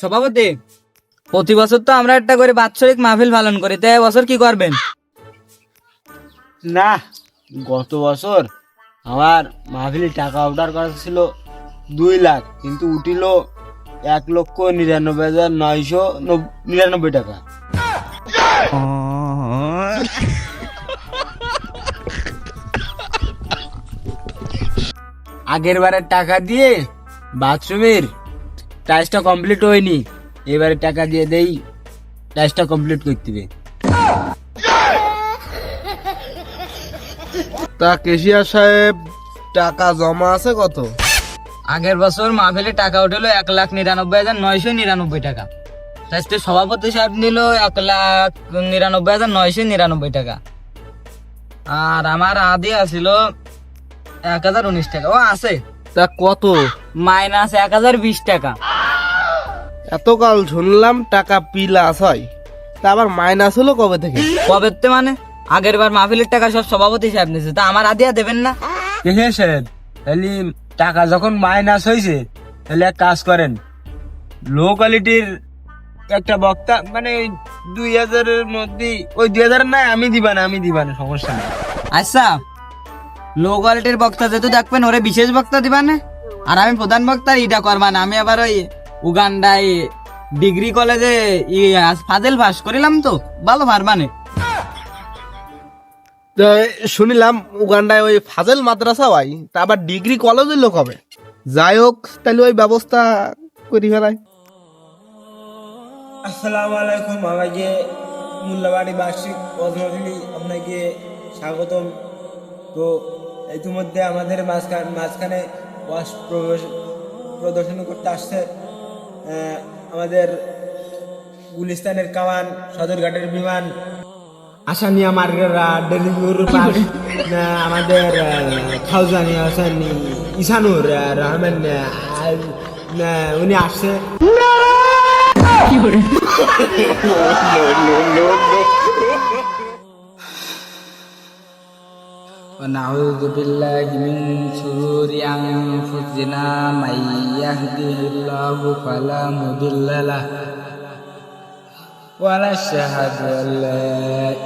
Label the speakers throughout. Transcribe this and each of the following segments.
Speaker 1: সভাপতি, প্রতি বছর তো আমরা একটা করে বাৎসরিক মাহফিল পালন করি তাই বছর কি করবেন?
Speaker 2: না, গত বছর আমার মাহফিলে টাকা অর্ডার করা ছিল দুই লাখ, কিন্তু উঠিল এক লক্ষ নিরানব্বই হাজার নয়শো নব- নিরানব্বই টাকা। আগের বারের টাকা দিয়ে বাথরুমের টাইলসটা কমপ্লিট হয়নি এবারে টাকা দিয়ে দেই টাইলসটা কমপ্লিট করতে হবে
Speaker 3: তা কেশিয়া সাহেব টাকা জমা আছে কত?
Speaker 1: আগের বছর মাহফিলে টাকা উঠল এক লাখ নিরানব্বই হাজার নয়শো নিরানব্বই টাকা। তাই সভাপতি সাহেব নিল এক লাখ নিরানব্বই হাজার নয়শো নিরানব্বই টাকা। আর আমার আদি আছিল এক হাজার উনিশ টাকা। ও আছে।
Speaker 3: তা কত?
Speaker 1: মাইনাস এক হাজার বিশ টাকা।
Speaker 3: এতকাল শুনলাম টাকা পিলাস হয়। তা আবার মাইনাস হলো কবে থেকে?
Speaker 1: কবে তে মানে? আগের বার মাহফিলের টাকা সব সভাপতি সাহেব নিয়েছে। তা আমার আদিয়া দেবেন না?
Speaker 2: স্যার তাহলে টাকা যখন মাইনাস হয়েছে তাহলে এক কাজ করেন। লো কোয়ালিটির একটা বক্তা মানে ওই দুই হাজারের মধ্যে ওই দুই হাজার না আমি দিবা না আমি দিবা না সমস্যা নেই।
Speaker 1: আচ্ছা লো কোয়ালিটির বক্তা যেহেতু দেখবেন ওরে বিশেষ বক্তা দিবা না? আর আমি প্রধান বক্তা ইটা করবা না। আমি আবার ওই উগান্ডায় ডিগ্রি কলেজে ফাজেল পাস করিলাম তো ভালো পারবানে
Speaker 3: শুনিলাম উগান্ডায় ওই ফাজেল মাদ্রাসা হয় তা আবার ডিগ্রি কলেজ লোক হবে। যাই হোক তাহলে ওই ব্যবস্থা করি ফেলাই।
Speaker 2: আসসালামু আলাইকুম আমাকে মূল্যবাড়ি বার্ষিক আপনাকে স্বাগতম। তো ইতিমধ্যে আমাদের মাঝখান মাঝখানে ওয়াশ প্রদর্শনী করতে আসছে আমাদের গুলিস্তানের কামান সদরঘাটের বিমান আসামিয়া মার্গেরা ডেলিগুর আমাদের খাউজানি হাসান ইসানুর রহমান উনি আসছে।
Speaker 1: ونعوذ بالله من شرور أنفسنا من يهده الله فلا مضل له ونشهد أن لا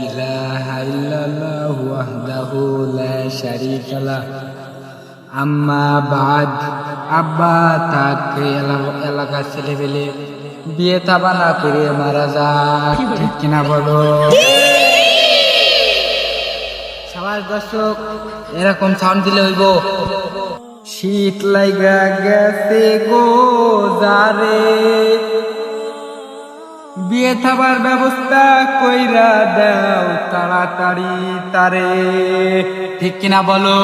Speaker 1: إله إلا الله وحده لا شريك له أما بعد আব্বা তাকে এলাকার ছেলেপেলে বিয়ে তাবা না করে মারা যাক ঠিক কিনা বলো সবার দর্শক এরকম সাউন্ড দিলে হইব শীত লাগা গেছে গো যারে বিয়ে থাবার ব্যবস্থা কইরা দাও তাড়াতাড়ি তারে ঠিক কিনা বলো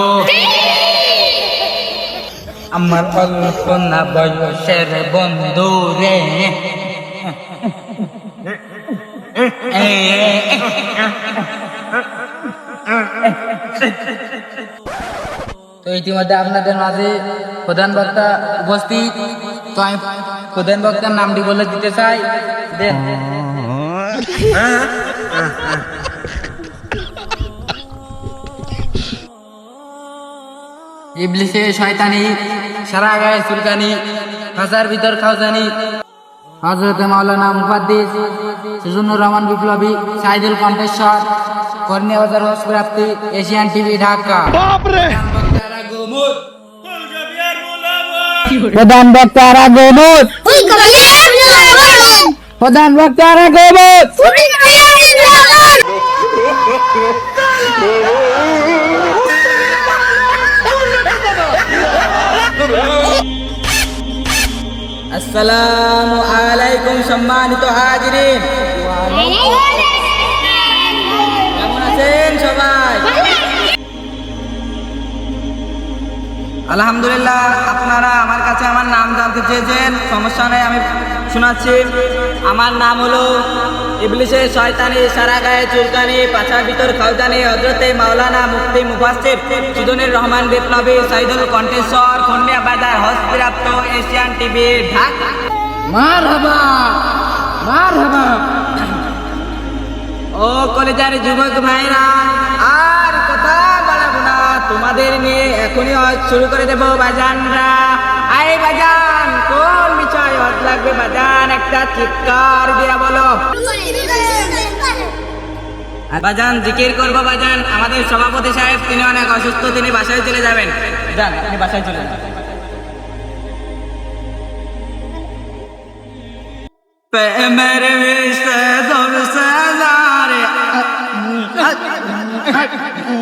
Speaker 1: আমার কল্পনা বয়সের বন্ধু রে তো ইতিমধ্যে আপনাদের মাঝে প্রধান বক্তা উপস্থিত। তো আমি প্রধান বক্তার নামটি বলে দিতে চাই। দেন ইবলিশে শয়তানি সারা গায়ে চুলকানি হাজার ভিতর খাওজানি। হজরত মাওলানা মুফাদ্দিস সুজনুর রহমান বিপ্লবী, সাইদুল কণ্ঠেশ্বর। কর্ণিয়া বাজার হস প্রাপ্তি এশিয়ান টিভি ঢাকা প্রধান বক্তার আগমত প্রধান বক্তার আগমত আসসালামু আলাইকুম সম্মানিত হাজিরিন কেমন আছেন সবাই। আলহামদুলিল্লাহ আপনারা আমার কাছে আমার নাম জানতে চেয়েছেন। সমস্যা নেই আমি শোনাচ্ছি। আমার নাম হলো ইবলিশের শয়তানি সারা গায়ে চুলকানি পাছার ভিতর খাউজানি হজরতে মাওলানা মুফতি মুফাসির সুদনের রহমান বিপ্লবী সাইদুল কণ্ঠেশ্বর খন্ডিয়া বাজার হস্তপ্রাপ্ত এশিয়ান টিভি ঢাকা। মার হাবা মার হাবা ও কলেজার যুবক ভাইরা, আর কথা বাড়াবো না, তোমাদের নিয়ে এখনই শুরু করে দেবো বাজানরা। আই বাজান, কোন বিষয় হজ লাগবে বাজান? একটা চিৎকার দিয়া বলো। বাজান, জিকির করব বাজান। আমাদের সভাপতি সাহেব, তিনি অনেক অসুস্থ, তিনি বাসায় চলে যাবেন। যান, আপনি বাসায় চলে যান। প্রেমের বিষে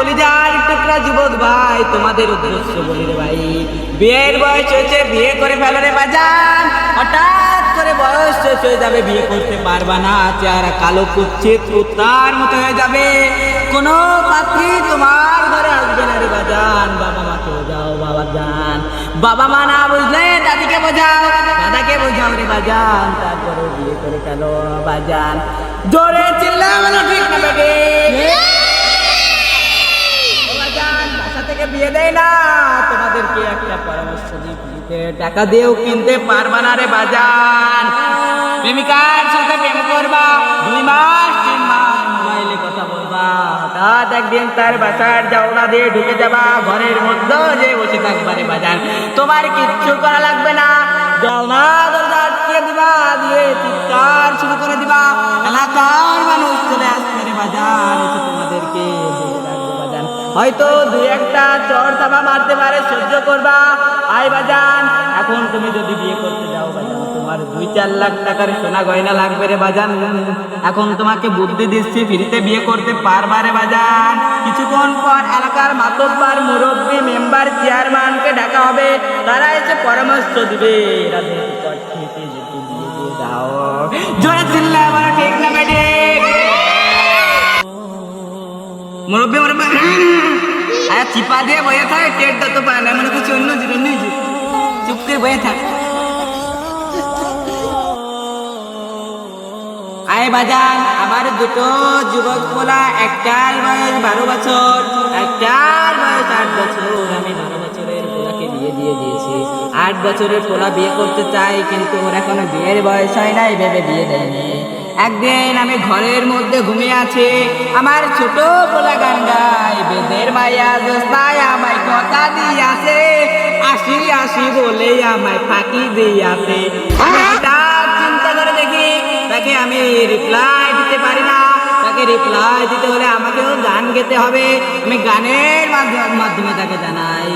Speaker 1: কলিজার টুকরা যুবক ভাই, তোমাদের উদ্দেশ্য বলি রে ভাই। বিয়ের বয়স হয়েছে, বিয়ে করে ফেলো রে বাজান হঠাৎ করে বয়স শেষ হয়ে যাবে, বিয়ে করতে পারবা না। চেহারা কালো কুচ্ছিত, উত্তার মতো হয়ে যাবে। কোনো পাত্রী তোমার ঘরে আসবে না রে বাজান বাবা মাকে বোঝাও বাবা যান বাবা মা না বুঝলে দাদিকে বোঝাও, দাদাকে বোঝাও রে বাজান তারপরে বিয়ে করে ফেলো বাজান জোরে চিল্লা বলো, ঠিক না, বেটে বাজান বিয়ে দেয় না। তোমাদেরকে একটা পরামর্শ টাকা দিয়েও কিনতে পারবা না রে বাজান। প্রেমিকার সাথে প্রেম করবা, দুই মাস, তিন মাস, মোবাইলে কথা বলবা। হঠাৎ একদিন তার বাসার জাওলা দিয়ে ঢুকে যাবা, ঘরের মধ্যে যে বসে থাকবা রে বাজান। তোমার কিচ্ছু করা লাগবে না। জাওলা দরজা আটকে দিবা, দিয়ে চিৎকার শুরু করে দিবা। এলাকার হয়তো দু একটা চর চাপা মারতে পারে, সহ্য করবা। আই বাজান, এখন তুমি যদি বিয়ে করতে যাও তোমার দুই চার লাখ টাকার সোনা গয়না লাগবে রে বাজান। এখন তোমাকে বুদ্ধি দিচ্ছি, ফ্রিতে বিয়ে করতে পারবা রে বাজান। কিছুক্ষণ পর এলাকার মাতব্বার মুরব্বী মেম্বার চেয়ারম্যানকে ডাকা হবে। তারা এসে পরামর্শ দিবে জোরে চিল্লা ঠিক না মুরব্বী মুরব্বী আরে চিপা দিয়ে বয়ে থাকে টেটটা তো পায় না মনে করছি অন্য জিনিস অন্য। চুপ করে বয়ে থাক। আয় বাজান, আমার দুটো যুবক পোলা, একটার বয়স বারো বছর, একটার বয়স আট বছর। আমি বারো বছরের পোলাকে বিয়ে দিয়ে দিয়েছি। আট বছরের পোলা বিয়ে করতে চাই কিন্তু ওর এখনও বিয়ের বয়স হয় নাই, ভেবে বিয়ে দেয়নি। একদিন আমি ঘরের মধ্যে ঘুমিয়ে আছি। আমার ছোট পোলা গান গাই বেদের মায়া দোস্তায় আমায় কথা দিয়াছে। আসি আসি বলে আমায় ফাঁকি দিয়াছে। হঠাৎ চিন্তা করে দেখি, তাকে আমি রিপ্লাই দিতে পারি না। তাকে রিপ্লাই দিতে হলে আমাকেও গান গেতে হবে। আমি গানের মাধ্যমে তাকে জানাই।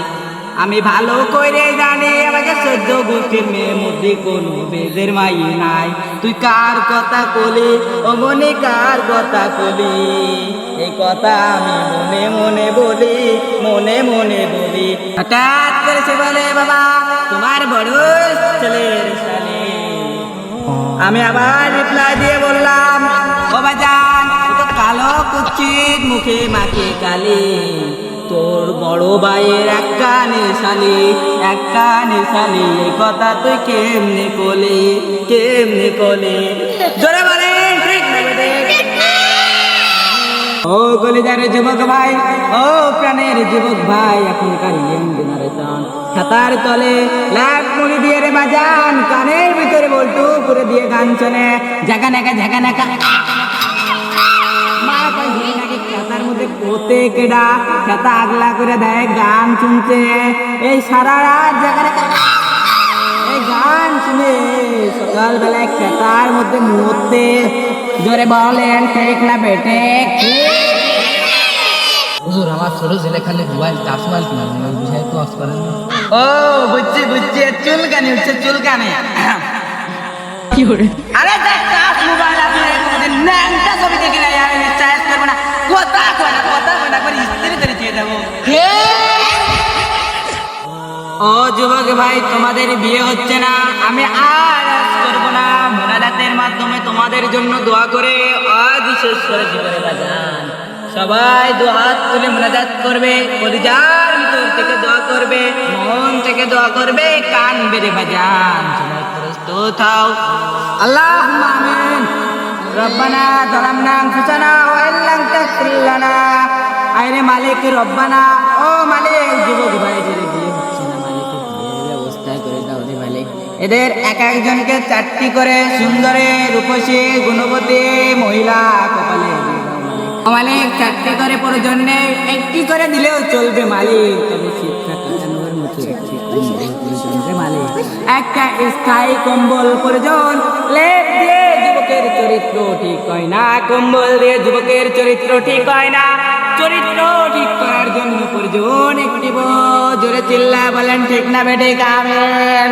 Speaker 1: আমি ভালো করে জানি, আমাকে সদ্য গোষ্ঠীর মেয়ের মধ্যে কোনো বেদের মাই নাই। তুই কার কথা কলি ও মনে কার কথা কলি এই কথা আমি মনে মনে বলি, মনে মনে বলি। হঠাৎ করে সে বলে, বাবা, তোমার বড় সালে আমি আবার রিপ্লাই দিয়ে বললাম, ও বাজান কালো কুচ্ছিত মুখে মাকে কালি। তোর বড় ভাইয়ের এক কানে শালি, এক কানে শালি এই কথা তুই কেমনে কলি কেমনে কলি? জোরে বলে? ও কলিজারের যুবক ভাই, ও প্রাণের যুবক ভাই, এখনকার খাতার তলে লাখ মুড়ি দিয়ে রে বাজান, কানের ভিতরে বলটু করে দিয়ে গান শোনে। ঝাঁকা নাকা ঝাঁকা নাকা মধ্যে কেডা খাতা আগলা করে দেয় গান শুনছে। এই সারা রাত জায়গা এই গান শুনে সকালবেলায় খেতার মধ্যে মরতে জোরে বলেন ঠিক না বেটে?
Speaker 4: হুজুর আমার ছোট ছেলে খালি মোবাইল টাচ মোবাইল কিনা ওই বিষয়ে অফ করেন
Speaker 1: ও বুঝছি বুঝছি চুলকানি হচ্ছে চুলকানি।
Speaker 4: কি করে?
Speaker 1: আরে দেখ কাজ মোবাইল আপনি ন্যাংটা ছবি দেখি না কথা কয় না কথা কয় না করে স্ত্রী করে দিয়ে দেবো ও যুবক ভাই, তোমাদের বিয়ে হচ্ছে না। আমি আর করব না। মোনাজাতের মাধ্যমে তোমাদের জন্য দোয়া করে আজ শেষ করে জীবনে বাজান। সবাই দু হাত তুলে মোনাজাত করবে পরিজার ভিতর থেকে দোয়া করবে, মন থেকে দোয়া করবে কান বেড়ে বাজান। সবাই তো থাও আল্লাহ আমিন। রব্বানা জালামনা আনফুসানা ওয়া ইল্লাম তাগফির লানা আইরে মালিক রব্বানা। ও মালিক, যুবক বিয়ে হচ্ছে না মালিক করে দাও রে মালিক। এদের এক একজনকে চারটি করে সুন্দরী রূপসী গুণবতী মহিলা কপালে মালিক। চারটি করে প্রয়োজনে একটি করে দিলেও চলবে মালিক। মালিক। একটা স্থায়ী কম্বল প্রয়োজন, লেপ চরিত্র ঠিক হয় না? কম্বল দিয়ে যুবকের চরিত্র ঠিক হয় না? চরিত্র ঠিক করার জন্য প্রয়োজন একটি জোরে চিল্লা বলেন, ঠিক না বেটে? আমেন